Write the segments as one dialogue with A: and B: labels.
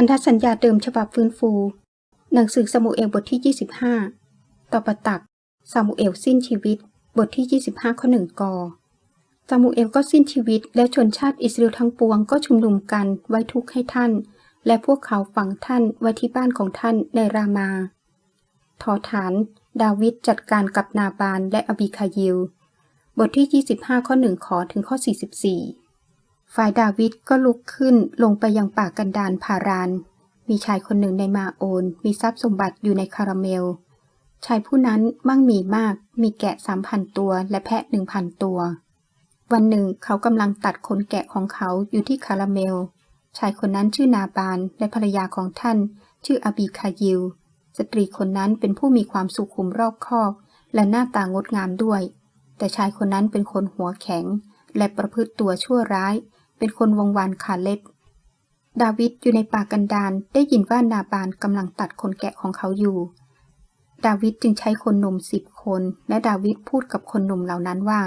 A: พันธสัญญาเดิมฉบับฟื้นฟู หนังสือสมุเอลบทที่ 25 ต่อประตักซามูเอลสิ้นชีวิต บทที่ 25 ข้อหนึ่งกอซามูเอลก็สิ้นชีวิต และชนชาติอิสราเอลทั้งปวงก็ชุมนุมกันไว้ทุกข์ให้ท่าน และพวกเขาฝังท่านไว้ที่บ้านของท่านในรามาทอฐาน ดาวิดจัดการกับนาบานและอบิคายิล บทที่ 25 ข้อหนึ่งขอถึงข้อ 44 ฝ่ายดาวิดก็ลุกขึ้นลงไปยังป่ากันดานพาราน มีชายคนหนึ่งในมาโอน มีทรัพย์สมบัติอยู่ในคาราเมล ชายผู้นั้นมั่งมีมาก มีแกะสามพันตัวและแพะหนึ่งพันตัว วันหนึ่งเขากำลังตัดขนแกะของเขาอยู่ที่คาราเมล ชายคนนั้นชื่อนาบานและภรรยาของท่าน ชื่ออบีคายิลสตรีคนนั้นเป็นผู้มีความสุขุมรอบคอบ และหน้าตางดงามด้วย แต่ชายคนนั้นเป็นคนหัวแข็ง และประพฤติตัวชั่วร้าย เป็นคนวงวานขาเล็บ ดาวิดอยู่ในป่ากันดารได้ยินว่านาบานกำลังตัดขนแกะของเขาอยู่ ดาวิดจึงใช้คนหนุ่มสิบคน และดาวิดพูดกับคนหนุ่มเหล่านั้นว่า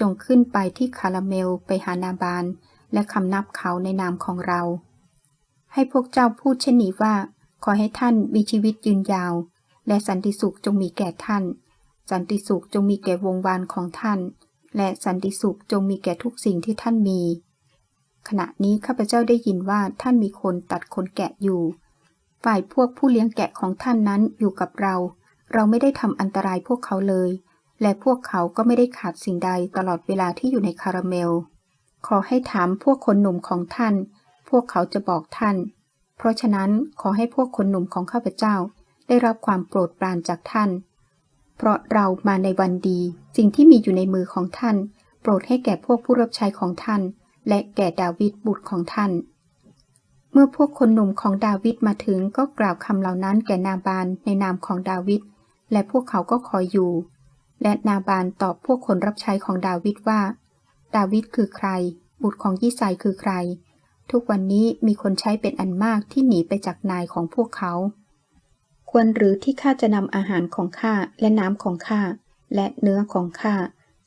A: จงขึ้นไปที่คาราเมลไปหานาบาน และคำนับเขาในนามของเรา ให้พวกเจ้าพูดเช่นนี้ว่า ขอให้ท่านมีชีวิตยืนยาว และสันติสุขจงมีแก่ท่าน สันติสุขจงมีแก่วงวานของท่านและสันติสุขจงมีแก่ทุกสิ่งที่ท่านมี ขณะนี้ข้าพเจ้าได้ยินว่าท่านมีคนตัดคนแกะอยู่ ฝ่ายพวกผู้เลี้ยงแกะของท่านนั้นอยู่กับเรา เราไม่ได้ทำอันตรายพวกเขาเลย และพวกเขาก็ไม่ได้ขาดสิ่งใดตลอดเวลาที่อยู่ในคาราเมล ขอให้ถามพวกคนหนุ่มของท่าน พวกเขาจะบอกท่าน เพราะฉะนั้นขอให้พวกคนหนุ่มของข้าพเจ้า ได้รับความโปรดปรานจากท่าน เพราะเรามาในวันดี สิ่งที่มีอยู่ในมือของท่าน โปรดให้แก่พวกผู้รับใช้ของท่าน และแก่ดาวิดบุตรของท่าน เมื่อพวกคนหนุ่มของดาวิดมาถึงก็กล่าวคำเหล่านั้นแก่นาบานในนามของดาวิดและพวกเขาก็คอยอยู่ และนาบานตอบพวกคนรับใช้ของดาวิดว่า ดาวิดคือใคร บุตรของยิสายคือใคร ทุกวันนี้มีคนใช้เป็นอันมากที่หนีไปจากนายของพวกเขา ควรหรือที่ข้าจะนำอาหารของข้าและน้ำของข้าและเนื้อของข้า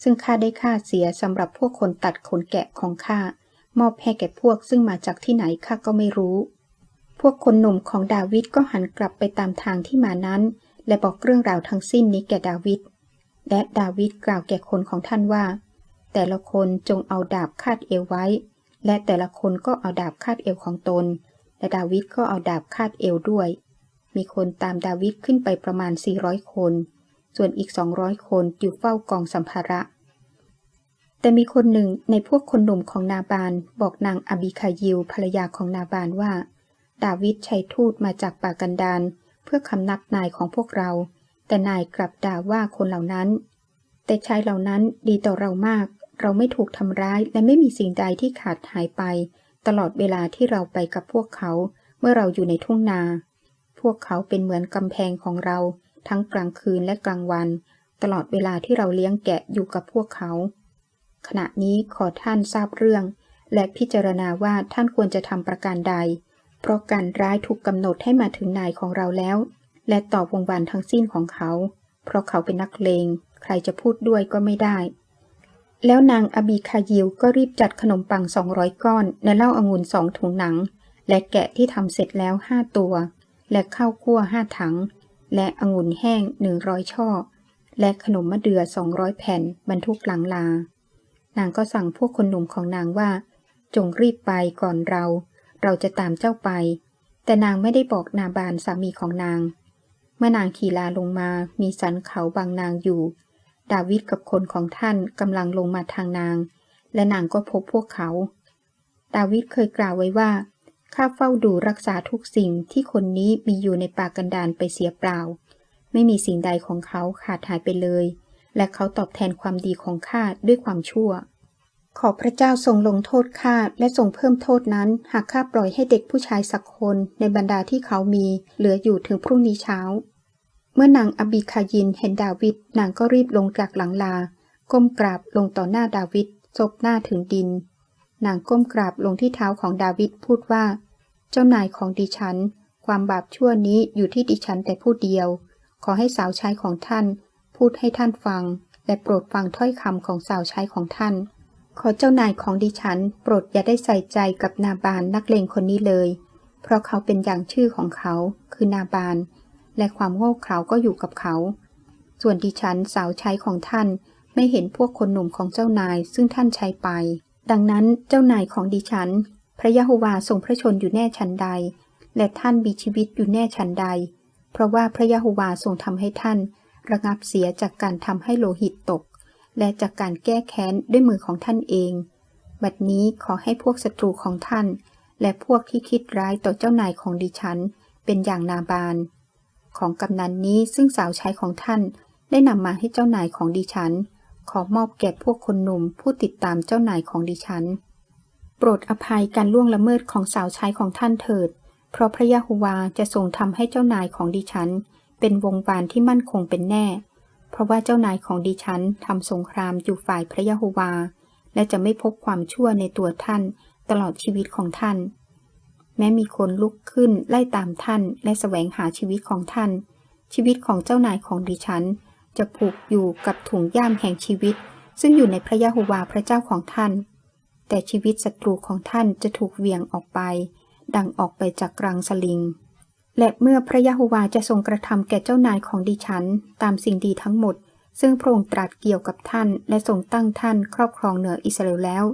A: ซึ่งข้าได้ฆ่าเสียสำหรับพวกคนตัดขนแกะของข้ามอบให้แก่พวกซึ่งมาจากที่ไหนข้าก็ไม่รู้ พวกคนหนุ่มของดาวิดก็หันกลับไปตามทางที่มานั้น และบอกเรื่องราวทั้งสิ้นนี้แก่ดาวิด และดาวิดกล่าวแก่คนของท่านว่า แต่ละคนจงเอาดาบคาดเอวไว้ และแต่ละคนก็เอาดาบคาดเอวของตน และดาวิดก็เอาดาบคาดเอวด้วย มีคนตามดาวิดขึ้นไปประมาณ400คน ส่วนอีก200คนอยู่เฝ้ากองสัมภาระ แต่มีคนหนึ่งในพวกคนหนุ่มของนาบาน บอกนางอบิคายิลภรรยาของนาบานว่า ดาวิดใช้ทูตมาจากป่ากันดารเพื่อคำนับนายของพวกเรา แต่นายกลับด่าว่าคนเหล่านั้น แต่ชายเหล่านั้นดีต่อเรามาก เราไม่ถูกทำร้ายและไม่มีสิ่งใดที่ขาดหายไป ตลอดเวลาที่เราไปกับพวกเขา เมื่อเราอยู่ในทุ่งนา พวกเขาเป็นเหมือนกำแพงของเรา ทั้งกลางคืนและกลางวัน ตลอดเวลาที่เราเลี้ยงแกะอยู่กับพวกเขา ขณะนี้ขอท่านทราบเรื่อง และพิจารณาว่าท่านควรจะทำประการใด เพราะการร้ายถูกกำหนดให้มาถึงนายของเราแล้ว และตอบวงวานทั้งสิ้นของเขา เพราะเขาเป็นนักเลง ใครจะพูดด้วยก็ไม่ได้ แล้วนางอบีคายิลก็รีบจัดขนมปัง 200 ก้อนและเหล้าองุ่นสองถุงหนัง และแกะที่ทำเสร็จแล้ว5ตัว และข้าวคั่ว5ถัง และองุ่นแห้ง100ช่อและขนมมะเดื่อ200 แผ่น บรรทุกหลังลา นางก็สั่งพวกคนหนุ่มของนางว่า จงรีบไปก่อนเรา เราจะตามเจ้าไป แต่นางไม่ได้บอกนาบานสามีของนาง เมื่อนางขี่ลาลงมามีสันเขาบางนางอยู่ ดาวิดกับคนของท่านกำลังลงมาทางนาง และนางก็พบพวกเขา ดาวิดเคยกล่าวไว้ว่าข้าเฝ้าดูรักษาทุกสิ่งที่คนนี้มีอยู่ในป่ากันดารไปเสียเปล่า ไม่มีสิ่งใดของเขาขาดหายไปเลย และเขาตอบแทนความดีของข้าด้วยความชั่ว ขอพระเจ้าทรงลงโทษข้าและทรงเพิ่มโทษนั้น หากข้าปล่อยให้เด็กผู้ชายสักคนในบรรดาที่เขามี เหลืออยู่ถึงพรุ่งนี้เช้า เมื่อนางอบิคายินเห็นดาวิดนางก็รีบลงจากหลังลา ก้มกราบลงต่อหน้าดาวิดซบหน้าถึงดิน นางก้มกราบลงที่เท้าของดาวิดพูดว่า เจ้านายของดิฉัน ความบาปชั่วนี้อยู่ที่ดิฉันแต่ผู้เดียว ขอให้สาวใช้ของท่าน พูดให้ท่านฟัง และโปรดฟังถ้อยคำของสาวใช้ของท่าน ขอเจ้านายของดิฉัน โปรดอย่าได้ใส่ใจกับนาบานนักเลงคนนี้เลย เพราะเขาเป็นอย่างชื่อของเขา คือนาบาน และความโง่เขลาก็อยู่กับเขา ส่วนดิฉันสาวใช้ของท่านไม่เห็นพวกคนหนุ่มของเจ้านายซึ่งท่านใช้ไป ดังนั้นเจ้านายของดิฉัน พระยะโฮวาทรงพระชนอยู่แน่ชันใด และท่านมีชีวิตอยู่แน่ชันใด เพราะว่าพระยะโฮวาทรงทำให้ท่าน ระงับเสียจากการทำให้โลหิตตก และจากการแก้แค้นด้วยมือของท่านเอง บัดนี้ขอให้พวกศัตรูของท่าน และพวกที่คิดร้ายต่อเจ้านายของดิฉัน เป็นอย่างนาบาน ของกำนันนี้ซึ่งสาวใช้ของท่าน ได้นำมาให้เจ้านายของดิฉัน ขอมอบแก่พวกคนหนุ่มผู้ติดตามเจ้านายของดิฉัน โปรดอภัยการล่วงละเมิดของสาวใช้ของท่านเถิด เพราะพระยะโฮวาจะทรงทำให้เจ้านายของดิฉัน เป็นวงวานที่มั่นคงเป็นแน่ เพราะว่าเจ้านายของดิฉันทำสงครามอยู่ฝ่ายพระยะโฮวา และจะไม่พบความชั่วในตัวท่านตลอดชีวิตของท่าน แม้มีคนลุกขึ้นไล่ตามท่านและแสวงหาชีวิตของท่าน ชีวิตของเจ้านายของดิฉัน จะผูกอยู่กับถุงย่ามแห่งชีวิต ซึ่งอยู่ในพระยะโฮวาพระเจ้าของท่าน แต่ชีวิตศัตรูของท่านจะถูกเหวี่ยงออกไป ดังออกไปจากรังสลิง และเมื่อพระยะโฮวาจะทรงกระทำแก่เจ้านายของดิฉัน ตามสิ่งดีทั้งหมด ซึ่งพระองค์ตรัสเกี่ยวกับท่าน และทรงตั้งท่านครอบครองเหนืออิสราเอลแล้ว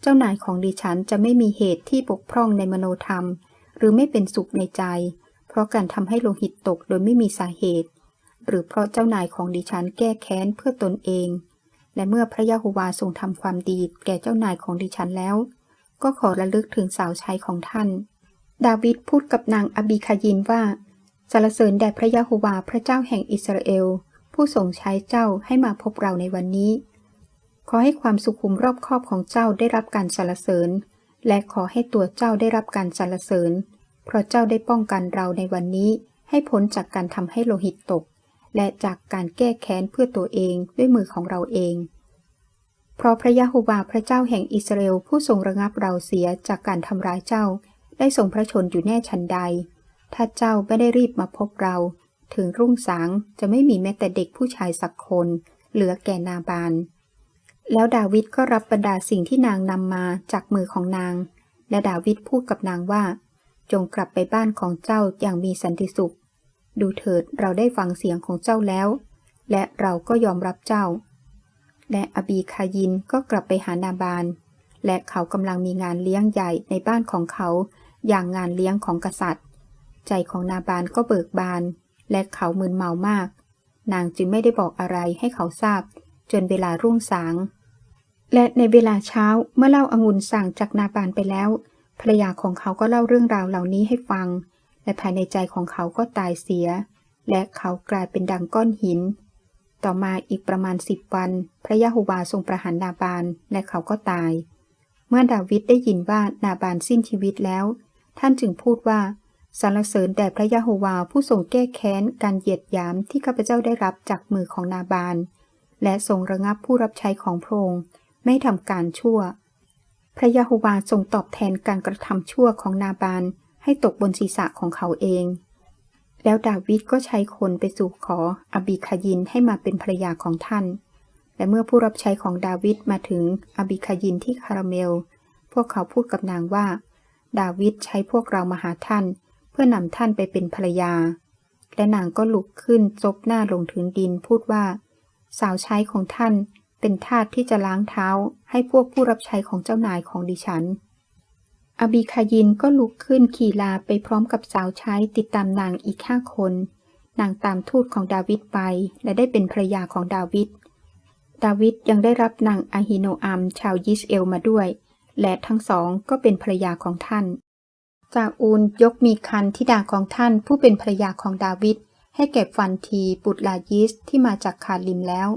A: เจ้านายของดิฉันจะไม่มีเหตุที่บกพร่องในมโนธรรม หรือไม่เป็นสุขในใจ เพราะการทำให้โลหิตตกโดยไม่มีสาเหตุ หรือเพราะเจ้านายของดิฉันแก้แค้นเพื่อตนเอง และเมื่อพระยะโฮวาทรงทำความดีแก่เจ้านายของดิฉันแล้ว ก็ขอระลึกถึงสาวใช้ของท่าน ดาวิดพูดกับนางอบิคายินว่าสรรเสริญแด่พระยะโฮวาพระเจ้าแห่งอิสราเอล ผู้ทรงใช้เจ้าให้มาพบเราในวันนี้ ขอให้ความสุขุมรอบคอบของเจ้าได้รับการสรรเสริญ และขอให้ตัวเจ้าได้รับการสรรเสริญ เพราะเจ้าได้ป้องกันเราในวันนี้ ให้พ้นจากการทำให้โลหิตตก และจากการแก้แค้นเพื่อตัวเองด้วยมือของเราเอง เพราะพระยะโฮวาพระเจ้าแห่งอิสราเอลผู้ทรงระงับเราเสียจากการทำร้ายเจ้า ได้ทรงพระชนอยู่แน่ชันใด ถ้าเจ้าไม่ได้รีบมาพบเรา ถึงรุ่งสางจะไม่มีแม้แต่เด็กผู้ชายสักคน เหลือแก่นาบาน แล้วดาวิดก็รับบรรดาสิ่งที่นางนำมาจากมือของนาง และดาวิดพูดกับนางว่า จงกลับไปบ้านของเจ้าอย่างมีสันติสุข ดูเถิดเราได้ฟังเสียงของเจ้าแล้ว และเราก็ยอมรับเจ้า และอบีคายินก็กลับไปหานาบานและเขากำลังมีงานเลี้ยงใหญ่ในบ้านของเขา อย่างงานเลี้ยงของกษัตริย์ ใจของนาบานก็เบิกบาน และเขามึนเมามาก นางจึงไม่ได้บอกอะไรให้เขาทราบ จนเวลารุ่งสาง และในเวลาเช้าเมื่อเล่าอางุ่นสั่งจากนาบานไปแล้วภรรยาของเขาก็เล่าเรื่องราวเหล่านี้ให้ฟัง และภายในใจของเขาก็ตายเสีย และเขากลายเป็นดังก้อนหิน ต่อมาอีกประมาณสิบวัน พระยะโฮวาทรงประหารนาบานและเขาก็ตาย เมื่อดาวิดได้ยินว่านาบานสิ้นชีวิตแล้ว ท่านจึงพูดว่าสรรเสริญแด่พระยะโฮวาผู้ทรงแก้แค้นการเหยียดหยามที่ข้าพเจ้าได้รับจากมือของนาบาน และทรงระงับผู้รับใช้ของพระองค์ไม่ทำการชั่ว พระยะโฮวาทรงตอบแทนการกระทำชั่วของนาบานให้ตกบนศีรษะของเขาเอง แล้วดาวิดก็ใช้คนไปสู่ขออบิคายินให้มาเป็นภรยาของท่าน และเมื่อผู้รับใช้ของดาวิดมาถึงอบิคายินที่คาราเมล พวกเขาพูดกับนางว่า ดาวิดใช้พวกเรามาหาท่าน เพื่อนำท่านไปเป็นภรรยา และนางก็ลุกขึ้นซบหน้าลงถึงดินพูดว่า สาวใช้ของท่านเป็นทาสที่จะล้างเท้าให้พวกผู้รับใช้ของเจ้านายของดิฉัน อบีคายินก็ลุกขึ้นขี่ลาไปพร้อมกับสาวใช้ติดตามนางอีกห้าคน นางตามทูตของดาวิดไป และได้เป็นภรรยาของดาวิด ดาวิดยังได้รับนางอาฮิโนอัมชาวยิสเอลมาด้วย และทั้งสองก็เป็นภรรยาของท่าน จากอูนยกมีคันทิดาของท่านผู้เป็นภรรยาของดาวิดให้แก่ฟันทีบุตรลายิสที่มาจากคาลิมแล้ว